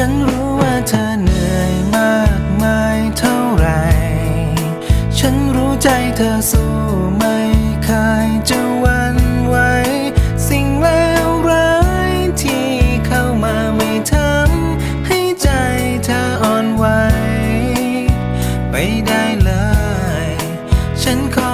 ฉันรู้ว่าเธอเหนื่อยมากมายเท่าไร ฉันรู้ใจเธอสู้ไม่เคยจะวันไหว สิ่งเลวร้ายที่เข้ามาไม่ทำให้ใจเธออ่อนไหว ไปได้เลย ฉันขอ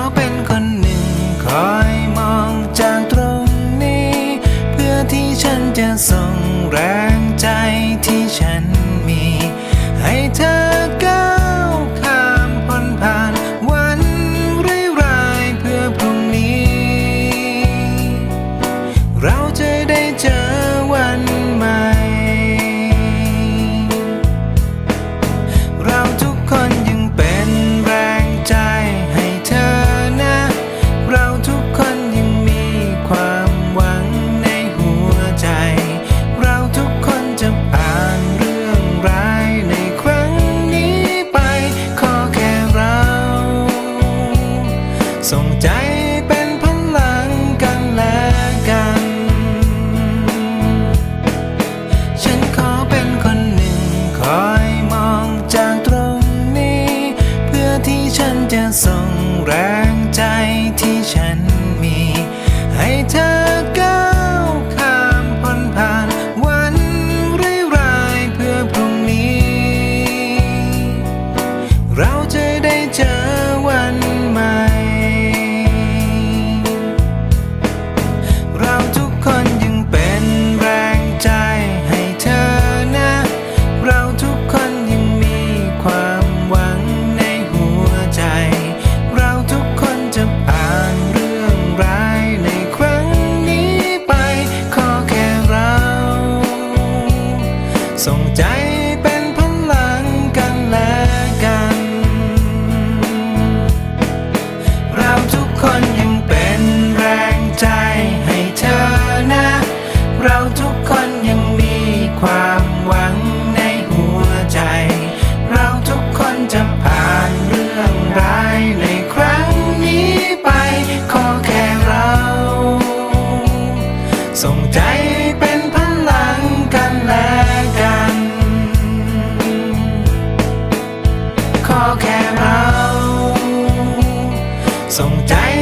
ส่งใจเป็นพลังกันและกัน ฉันขอเป็นคนหนึ่ง คอยมองจากตรงนี้ เพื่อที่ฉันจะส่งแรงใจที่ฉัน ส่งใจเป็นพลังกันและกัน เราทุกคนยังเป็นแรงใจให้เธอนะ เราทุกคนยังมีความหวังในหัวใจ เราทุกคนจะผ่านเรื่องร้ายในครั้งนี้ไป ขอแค่เรา ส่งใจ ส่งใจ